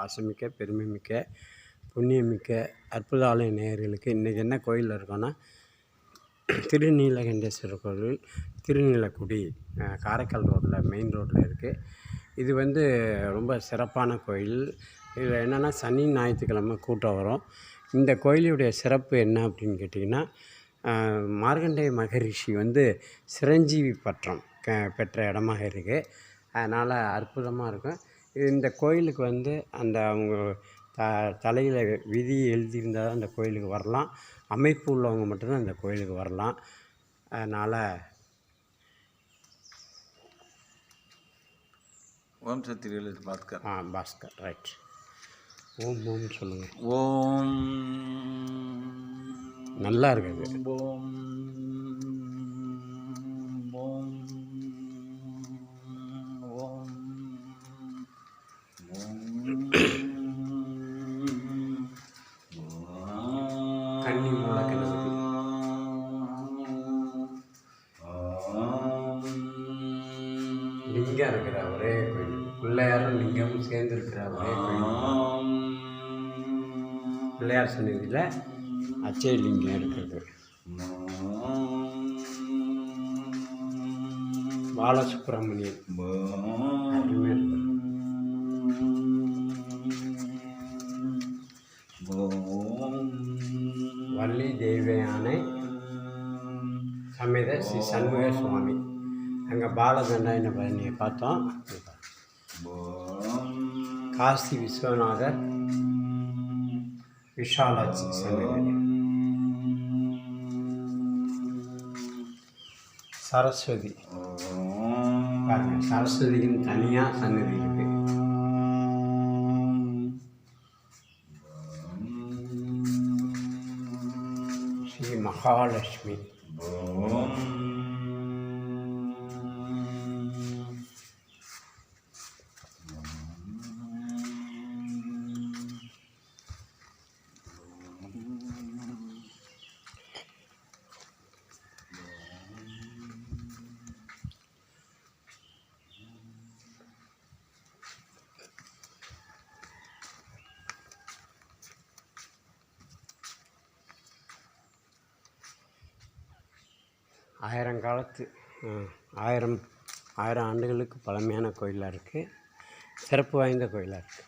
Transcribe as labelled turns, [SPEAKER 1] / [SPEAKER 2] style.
[SPEAKER 1] பாசமிக்க பெருமைமிக்க புண்ணியமிக்க அற்புத ஆலய நேயர்களுக்கு இன்றைக்கி என்ன கோயிலில் இருக்கோன்னா திருநீலகண்டேஸ்வரர் கோவில் திருநீலக்குடி காரைக்கால் ரோட்டில் மெயின் ரோட்டில் இருக்குது இது வந்து ரொம்ப சிறப்பான கோயில். இதில் என்னென்னா சனி ஞாயிற்றுக்கிழமை கூட்டம் வரும். இந்த கோயிலுடைய சிறப்பு என்ன அப்படின்னு கேட்டிங்கன்னா மார்கண்டேய மகரிஷி வந்து சிரஞ்சீவி பட்டம் க பெற்ற இடமாக இருக்குது அதனால் அற்புதமாக இருக்கும். இந்த கோயிலுக்கு வந்து அந்த அவங்க த தலையில் விதி எழுதியிருந்தால் தான் அந்த கோயிலுக்கு வரலாம். அமைப்பு உள்ளவங்க மட்டும்தான் இந்த கோயிலுக்கு வரலாம். அதனால்
[SPEAKER 2] ஓம் சக்தி பாஸ்கர்.
[SPEAKER 1] ஆ பாஸ்கர் ரைட் ஓம் ஓம் சொல்லுங்கள்
[SPEAKER 2] ஓம்.
[SPEAKER 1] நல்லா இருக்குது.
[SPEAKER 2] ஓம்.
[SPEAKER 1] கன்னி மூல கணபதி லிங்கம் இருக்கிற ஒரே கோயில் பிள்ளையாரும் லிங்கமும் சேர்ந்து இருக்கிற ஒரே கோயில் பிள்ளையார் சன்னதியில் அச்சய லிங்கம் இருக்கிறது. பாலசுப்ரமணியன். வள்ளி தெய்வயானை சமேத ஸ்ரீ சண்முக சுவாமி. அங்கே பாலதண்டாயின பழனியை பார்த்தோம். காசி விஸ்வநாதர் விஷாலாட்சி சன்னதி சரஸ்வதி. பாருங்க தனியாக சன்னதி மகாலட்சுமி ஆயிரம் காலத்து ஆயிரம் ஆயிரம் ஆண்டுகளுக்கு பழமையான கோயிலாக இருக்குது சிறப்பு வாய்ந்த கோயிலாக இருக்குது